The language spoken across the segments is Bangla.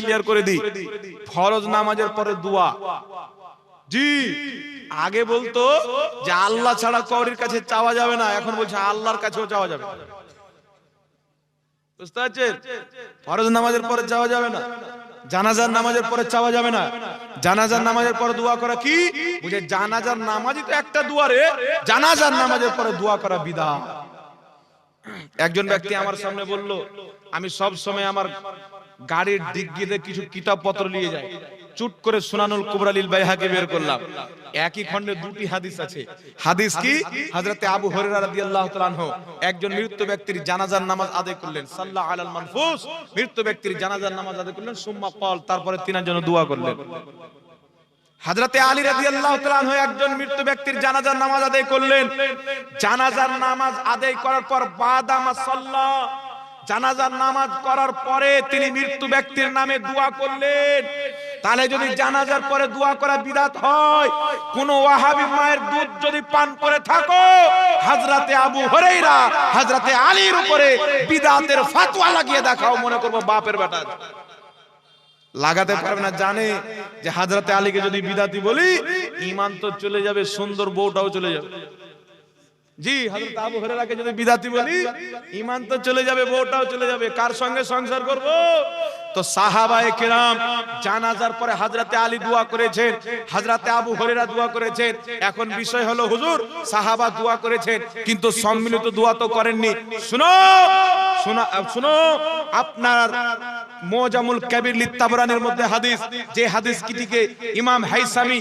ক্লিয়ার করে দিই। ফরজ নামাজের পরে দোয়া। জি। আগে বলতো যে আল্লাহ ছাড়া কৌরির কাছে চাওয়া যাবে না। এখন বলছে আল্লাহর কাছেও চাওয়া যাবে বুঝতে পারছেন? ফরজ নামাজের পরে চাওয়া যাবে না। জানাজার নামাজের পরে চাওয়া যাবে না। জানাজার নামাজের পরে দোয়া করা কি? বুঝে জানাজার নামাজই তো একটা দুয়ারে জানাজার নামাজের পরে দোয়া করা বিধান। একজন ব্যক্তি আমার সামনে বলল, আমি সব সময় আমার গাড়ির ডিগ্গিতে কিছু কিতাব পত্র নিয়ে যাই চুট করে সুনানুল কুবরালিল বাইহাকে বের করলাম। একই খণ্ডে দুটি হাদিস আছে। হাদিস কি? হযরতে আবু হুরায়রা রাদিয়াল্লাহু তাআলা আনহু। একজন মৃত্যু ব্যক্তির জানাজার নামাজ আদায় করলেন। সাল্লাহ আলাল মানফুস। মৃত্যু ব্যক্তির জানাজার নামাজ আদায় করলেন। সুম্মা কল তারপরে তিনার জন্য দোয়া করলেন। হাজরাতে আলী রাদিয়াল্লাহু তাআলা আনহু একজন মৃত্যু ব্যক্তির জানাজার নামাজ আদায় করলেন। জানাজার নামাজ আদায় করার পর বাদামা সাল্লাহ জানাজার নামাজ করার পরে তিনি মৃত্যু ব্যক্তির নামে দোয়া করলেন। তাহলে যদি জানাজার পরে দোয়া করা বিদাত হয়, কোন ওয়াহাবি মায়ের দুধ যদি পান করে থাকো, হাজরাতে আবু হরেইরা হাজরাতে আলীর উপরে বিদাতের ফাতোয়া লাগিয়ে দেখাও, মনে করব বাপের বেটা। লাগাতে পারবে না, জানে যে হাজরাতে আলীকে যদি বিদাতি বলি ইমান তো চলে যাবে, সুন্দর বউটাও চলে যাবে। জি, হযরত আবু হুরায়রাকে যদি বিদাতি বলি, ঈমান তো চলে যাবে, বউটাও চলে যাবে, কার সঙ্গে সংসার করব? তো সাহাবায়ে কেরাম জানাজার পরে হযরতে আলী দোয়া করেছেন হযরতে আবু হুরায়রা দোয়া করেছেন। এখন বিষয় হলো, হুজুর, সাহাবা দোয়া করেছেন, কিন্তু সম্মিলিত দোয়া তো করেননি। শুনো, শোনা আপনার মোজামুল লিত্তাবরানির মধ্যে হাদিস, যে হাদিস কিটিকে ইমাম হাইসামি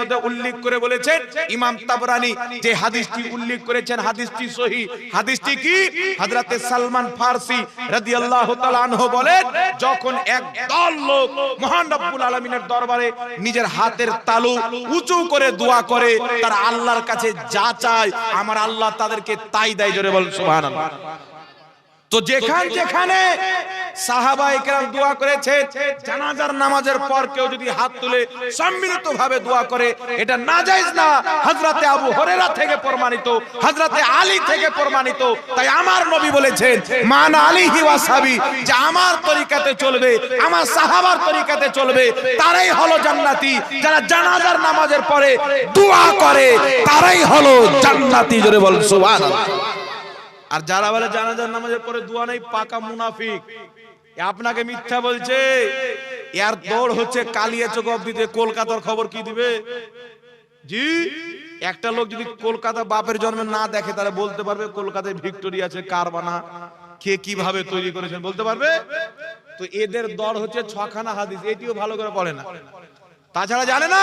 মধ্যে উল্লেখ করে বলেছেন, ইমাম তাবরানি যে হাদিসটি উল্লেখ করেছেন, হাদিসটি সহি। হাদিসটি কি? হযরতে সালমান ফারসি রাদিয়াল্লাহু তাআলা আনহু বলেন যখন একদল লোক মহান রব্বুল আলামিনের দরবারে নিজের হাতের তালু উঁচু করে দোয়া করে, তারা আল্লাহর কাছে যা চায়, আমার আল্লাহ তাদেরকে তাই দেয়। জোরে বল সুবহানাল্লাহ। তো যেখান যেখানে সাহাবা একরাম দোয়া করেছে জানাজার নামাজের পর কেউ যদি হাত তুলে সম্মিলিত ভাবে দোয়া করে এটা নাজায়েজ না। হযরতে আবু হুরায়রা থেকে প্রমাণিত হযরতে আলী থেকে প্রমাণিত। তাই আমার নবী বলেছেন মান আলিহি ওয়াসাবি যে আমার তরিকাতে চলবে আমার সাহাবার তরিকাতে চলবে তারাই হলো জান্নাতি। যারা জানাজার নামাজের পরে দোয়া করে তারাই হলো জান্নাতি। জোরে বল সুবহানাল্লাহ। আর যারা বলে জানাজার নামাজের পরে দোয়া নেই, পাকা মুনাফিক। আপনাকে মিথ্যা বলছে। এর দৌড় হচ্ছে কালিয়া চোখ দিতে কলকাতার খবর কি দিবে? জি, একটা লোক যদি কলকাতা বাপের জন্মে না দেখে, তাহলে বলতে পারবে কলকাতায় ভিক্টোরিয়া আছে, কারবানা। কে কীভাবে তৈরি করেছেন বলতে পারবে? তো এদের দর হচ্ছে ছখানা হাদিস। এটিও ভালো করে পড়ে না। তাছাড়া জানে না,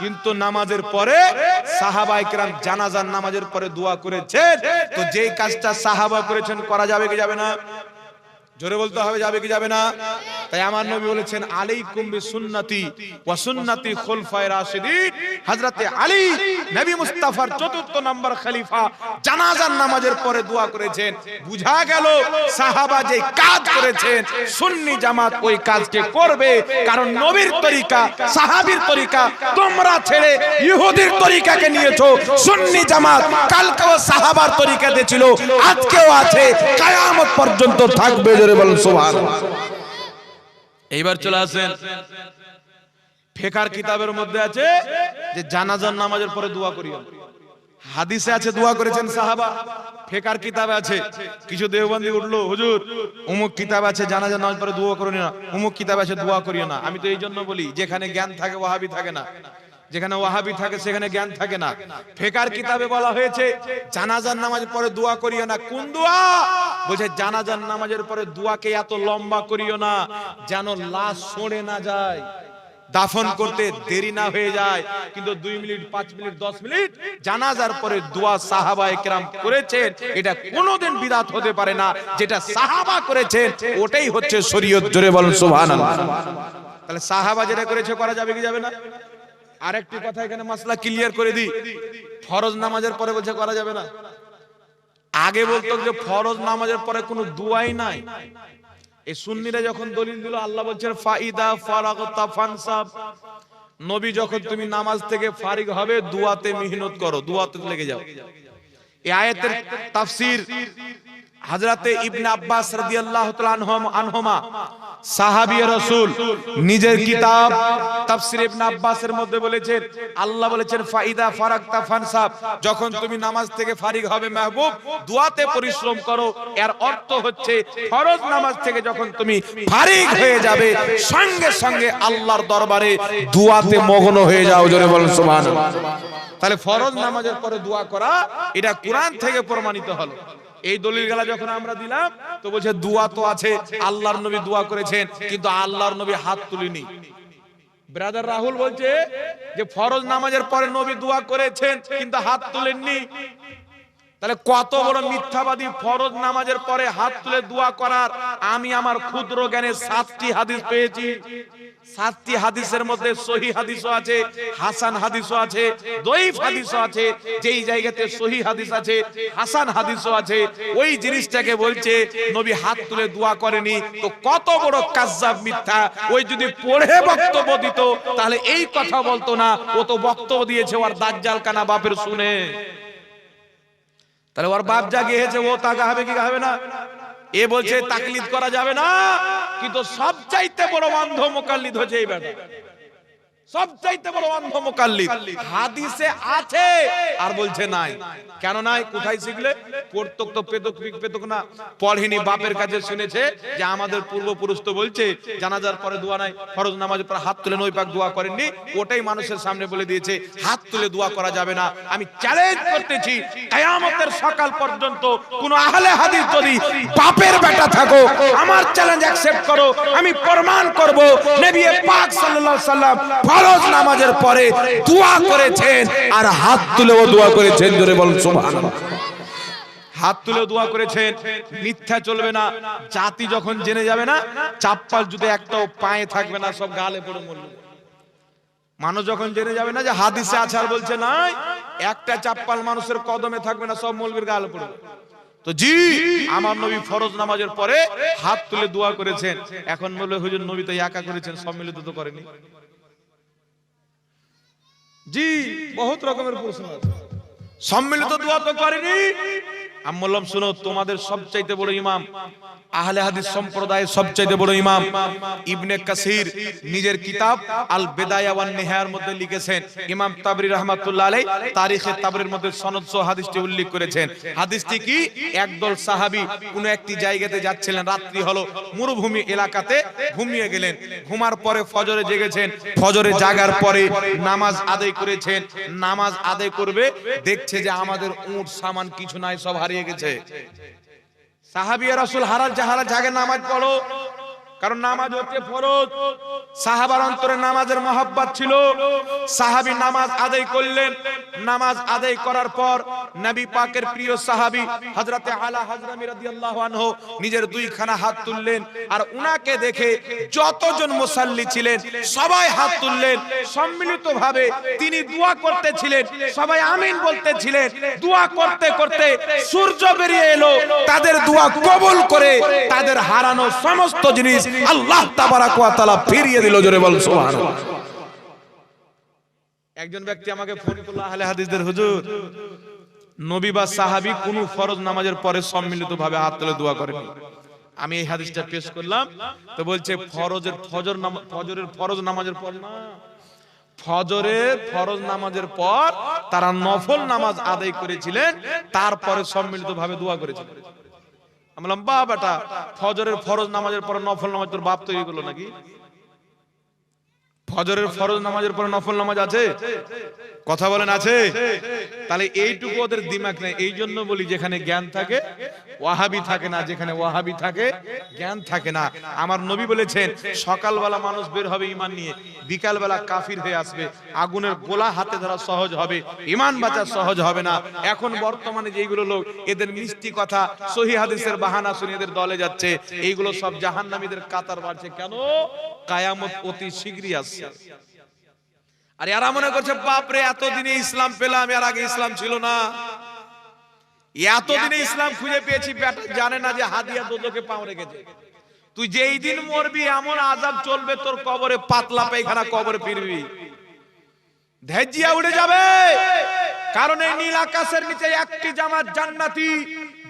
কিন্তু নামাজের পরে সাহাবা একরাম জানাজার নামাজের পরে দোয়া করেছে তো যেই কাজটা সাহাবা করেছেন, করা যাবে কি যাবে না? জোরে বলতে হবে, যাবে কি যাবে না? তাই আমার নবী বলেছেন, আলাইকুম বিসুন্নতি ওয়া সুন্নতি খুলফায়ে রাশিদিন। হযরতে আলী, নবী মুস্তাফার চতুর্থ নাম্বার খলিফা জানাজার নামাজের পরে দোয়া করেছেন। বুঝা গেল, সাহাবা যে কাজ করেছেন, সুন্নি জামাত ওই কাজকে করবে, কারণ নবীর তরিকা, সাহাবীর তরিকা, তোমরা ছেড়ে ইহুদির তরিকাকে নিয়েছো, সুন্নি জামাত কালকেও সাহাবার তরিকাতে ছিল, আজকেও আছে, কিয়ামত পর্যন্ত থাকবে জোরে বলুন সুবহানাল্লাহ এইবার চলে আসেন। ফেকার কিতাবের মধ্যে আছে যে জানাজার নামাজের পরে দোয়া করিও। হাদিসে আছে দোয়া করেছেন সাহাবা। ফেকার কিতাবে আছে। কিছু দেওবন্দি উঠল, হুজুর অমুক কিতাব আছে, জানাজার নামাজ পরে দোয়া করিও না। অমুক কিতাব আছে, দোয়া করিও না। আমি তো এই জন্য বলি, যেখানে জ্ঞান থাকে, ওয়াহাবি থাকে না। যেখানে ওয়াহাবি থাকে, সেখানে জ্ঞান থাকে না। ফেকার কিতাবে বলা হয়েছে, জানাজার নামাজ পরে দোয়া করিও না। কোন দোয়া? বলছে, জানাজার নামাজের পরে দোয়াকে এত লম্বা করিও না, যেন লাশ সরে না যায়। দাফন করতে দেরি না হয়ে যায়, কিন্তু দুই মিনিট, পাঁচ মিনিট, দশ মিনিট জানাজার পরে দোয়া সাহাবা একরাম করেছেন। এটা কোনোদিন বিদাত হতে পারে না, যেটা সাহাবা করেছেন, ওটাই হচ্ছে শরীয়ত। জোরে বলুন, সুবহানাল্লাহ। তাহলে সাহাবা যেটা করেছে, করা যাবে কি যাবে না? আরেকটি কথা এখানে মাসলা ক্লিয়ার করে দিই। ফরজ নামাজের পরে বলছে করা যাবে না। আগে বলতো যে ফরজ নামাজের পরে কোনো দুয়াই নাই। এই সুন্নিরা যখন দলিল দিল, আল্লাহ বলছেন, ফাইদা ফারাগতা ফানসাব। নবী যখন তুমি নামাজ থেকে ফারিগ হবে, দুয়াতে মেহনত করো, দুয়াতে লেগে যাও। এই আয়াতের তাফসীর হযরতে ইবনে আব্বাস রাদিয়াল্লাহু তাআলা আনহুম আনহুমা নামাজ থেকে ফারিগ হয়ে যাবে, সঙ্গে সঙ্গে আল্লাহর দরবারে দোয়াতে মগ্ন হয়ে যাও, জোরে বলেন, সুবহানাল্লাহ। তাহলে ফরজ নামাজের পরে দোয়া করা, এটা কোরআন থেকে প্রমাণিত হলো। এই দলিল গেলা যখন আমরা দিলাম, তো বলছে, দোয়া তো আছে, আল্লাহর নবী দোয়া করেছেন, কিন্তু আল্লাহর নবী হাত তুলিনি। ব্রাদার রাহুল বলছে যে, ফরজ নামাজের পরে নবী দোয়া করেছেন, কিন্তু হাত তুলেননি। তাহলে কত বড় মিথ্যাবাদী ফরজ নামাজের পরে হাত তুলে দোয়া করার আমি আমার ক্ষুদ্র জ্ঞানে সাতটি হাদিস পেয়েছি। সাতটি হাদিসের মধ্যে সহি হাদিসও আছে হাসান হাদিসও আছে দইফ হাদিসও আছে যেই জায়গাতে সহি হাদিস আছে হাসান হাদিসও আছে ওই জিনিসটাকে বলছে নবী হাত তুলে দোয়া করেনি তো কত বড় কাজ্জাব মিথ্যা ওই যদি পড়ে বক্তব্য দিত তাহলে এই কথা বলতো না ও তো বক্তব্য দিয়েছে ওর দাজ্জাল কানা বাপের শুনে। তাহলে ওর বাপ যা গিয়েছে ও তা হবে কি হবে না? এ বলছে, তাকলিদ করা যাবে না, কিন্তু সবচাইতে বড় অন্ধ মোকাল্লিদ হচ্ছে এই বেটা। সবচাইতে বড় অন্ধ মোকাল্লিদ। হাদিসে আছে, আর বলছে নাই। কেন নাই? কোথায় শিখলে? পড়তক পেতক পেতক না। পড়েনি বাপের কাছে শুনেছে যে আমাদের পূর্বপুরুষ তো বলছে, জানাজার পরে দোয়া নাই, ফরজ নামাজের পরে হাত তুলে দোয়া করেননি। ওটাই মানুষের সামনে বলে দিয়েছে, হাত তুলে দোয়া করা যাবে না। আমি চ্যালেঞ্জ করতেছি সকাল পর্যন্ত কোন আহলে হাদিস যদি বাপের বেটা থাকো, আমার চ্যালেঞ্জ অ্যাকসেপ্ট করো, আমি প্রমাণ করব, নবী পাক সাল্লাল্লাহু সাল্লাম ফরজ নামাজের পরে দোয়া করেছেন আর হাত তুলেও দোয়া করেছেন, জোরে বলুন সুবহানাল্লাহ। হাত তুলে দোয়া করেছেন, মিথ্যা চলবে না, জাতি যখন জেনে যাবে না, চাপ্পাল জুতে একটাও পায়ে থাকবে না, সব গালে পড়ে মরল মানুষ যখন জেনে যাবে না যে হাদিসে আছে আর বলছে নাই, একটা চাপ্পাল মানুষের কদমে থাকবে না, সব মৌলবীর গালে পড়বে। তো জি, আমার নবী ফরজ নামাজের পরে হাত তুলে দোয়া করেছেন। এখন বলে, হুজুর, নবী তো একা করেছেন, সম্মিলিত তো করেনি। জি, বহুত রকমের প্রশ্ন আছে। সম্মিলিত দোয়া তো করেনি। আমি বললাম শুনো, তোমাদের সবচাইতে বড় ইমাম, আহলে হাদিস সম্প্রদায়ের সবচাইতে বড় ইমাম, ইবনে কাসির নিজের কিতাব আল বেদায়া ওয়ান নিহায়ার মধ্যে লিখেছেন। ইমাম তাবরি রাহমাতুল্লাহ আলাইহি তারিখে তাবরির মধ্যে সনদ সহ হাদিসটি উল্লেখ করেছেন। হাদিসটি কি? একদল সাহাবী কোন একটি জায়গাতে যাচ্ছিলেন, রাত্রি হলো, মরুভূমি এলাকাতে ঘুমিয়ে গেলেন। ঘুমার পরে ফজরে জেগেছেন, ফজরে জাগার পরে নামাজ আদায় করেছেন। নামাজ আদায় করবে দেখছে যে আমাদের উট, সামান কিছু নাই, সব হারিয়ে গেছে। সাহাবিয়া রাসুল হারাল জাহারা জাগে নামাজ পড়ো। কারণ নামাজ হচ্ছে ফরজ। সাহাবার অন্তরে নামাজের মহব্বত ছিল। সাহাবী নামাজ আদায় করলেন। নামাজ আদায় করার পর নবী পাকের প্রিয় সাহাবী হযরতে আলা হযরমি রাদিয়াল্লাহু আনহু নিজের দুইখানা হাত তুললেন আর উনাকে দেখে যতজন মুসাল্লি ছিলেন সবাই হাত তুললেন। সম্মিলিতভাবে তিনি দোয়া করতেছিলেন। সবাই আমিন বলতেছিলেন। দোয়া করতে করতে সূর্য বেরিয়ে এলো। তাদের দোয়া কবুল করে তাদের হারানো সমস্ত জিনিস আল্লাহ তাবারাক ওয়া ফিরিয়ে দিল, জোরে বল, সুবহানাল্লাহ। একজন ব্যক্তি আমাকে ফোন করল, আহলে হাদিসদের হুজুর, নবী বা কোন ফরজ নামাজের পরে হাত তুলে দোয়া করেন। আমি এই হাদিসটা পেশ করলাম, তো বলছে ফরজের ফজর ফজরের ফরজ নামাজের পর না, ফজরের ফরজ নামাজের পর তারা নফল নামাজ আদায় করেছিলেন, তারপরে সম্মিলিতভাবে দোয়া করেছিলেন। আমি বললাম বা বেটা ফজরের ফরজ নামাজের পরে নফল নামাজ তোর বাপ তৈরি করল নাকি? ফজরের ফরজ নামাজের পরে নফল নামাজ আছে? কথা বলেন আছে? তাহলে এইটুকু ওদের দিমাগ নেই। এই জন্য বলি যেখানে জ্ঞান থাকে ওয়াহাবি থাকে না। যেখানে ওয়াহাবি থাকে জ্ঞান থাকে না। আমার নবী বলেছেন সকালবেলা মানুষ বের হবে ইমান নিয়ে। বিকালবেলা কাফির হয়ে আসবে। আগুনের গোলা হাতে ধরা সহজ হবে। ইমান বাঁচা সহজ হবে না। এখন বর্তমানে যেইগুলো লোক এদের মিষ্টি কথা সহি হাদিসের বাহানা শুনে এদের দলে যাচ্ছে। এইগুলো সব জাহান্নামীদের কাতার বাড়ছে। কেন? কায়ামত অতি শীঘ্রই আসছে। আর এরা মনে করছে, বাপরে, এতদিনে ইসলাম পেলাম, এর আগে ইসলাম ছিল না। এতদিনে ইসলাম খুঁজে পেয়েছি জানে না যে হাদিয়া দোজকে পাও রেখেছে তুই যেই দিন মরবি, এমন আজাব চলবে, তোর কবরে পাতলা পায়খানা কবরে ফিরবি। ধেজিয়া উড়ে যাবে। কারণ এই নীল আকাশের নিচে একটি জামাত জান্নাতি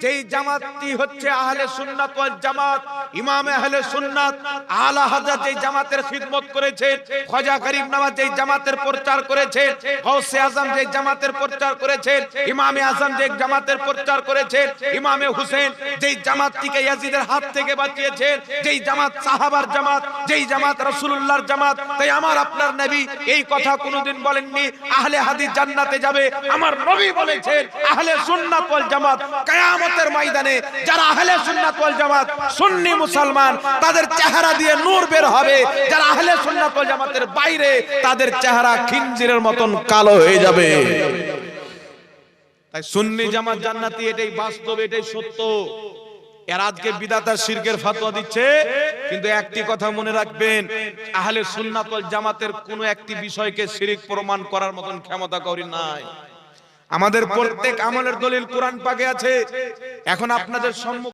যেই জামাতটি হচ্ছে আহলে সুন্নাত ওয়াল জামাত, ইমাম আহলে সুন্নাত, আলা হযরত যেই জামাতের খিদমত করেছেন খাজা গরিব নওয়াজ যেই জামাতের প্রচার করেছেন গৌসে আজম যেই জামাতের প্রচার করেছেন ইমামে আজম যেই জামাতের প্রচার করেছেন ইমামে হুসেন যেই জামাতটিকে ইয়াজিদের হাত থেকে বাঁচিয়েছেন যেই জামাত সাহাবার জামাত, যেই জামাত রাসূলুল্লাহর জামাত, তাই আমার আপনার নবী এই কথা কোনোদিন বলেননি, আহলে হাদিস জান্নাতে যাবে, আমার নবী বলেছেন আহলে সুন্নাত ওয়াল জামাত কিয়ামতের ময়দানে যারা আহলে সুন্নাত ওয়াল জামাত, সুন্নি মুসলমান, তাদের চেহারা দিয়ে নূর বের হবে। যারা আহলে সুন্নাত ওয়াল জামাতের বাইরে, তাদের চেহারা খিনজিরের মতন কালো হয়ে যাবে। তাই সুন্নি জামাত জান্নাতি, এটাই বাস্তব, এটাই সত্য। এর আজকে বিদাতার শিরকের ফতোয়া দিচ্ছে, কিন্তু একটি কথা মনে রাখবেন, আহলে সুন্নাত ওয়াল জামাতের কোনো একটি বিষয়কে শিরিক প্রমাণ করার মতন ক্ষমতা করি নাই। আমাদের প্রত্যেক আমলের দলিল কোরআন পাকে আছে। এখন আপনাদের সম্মুখ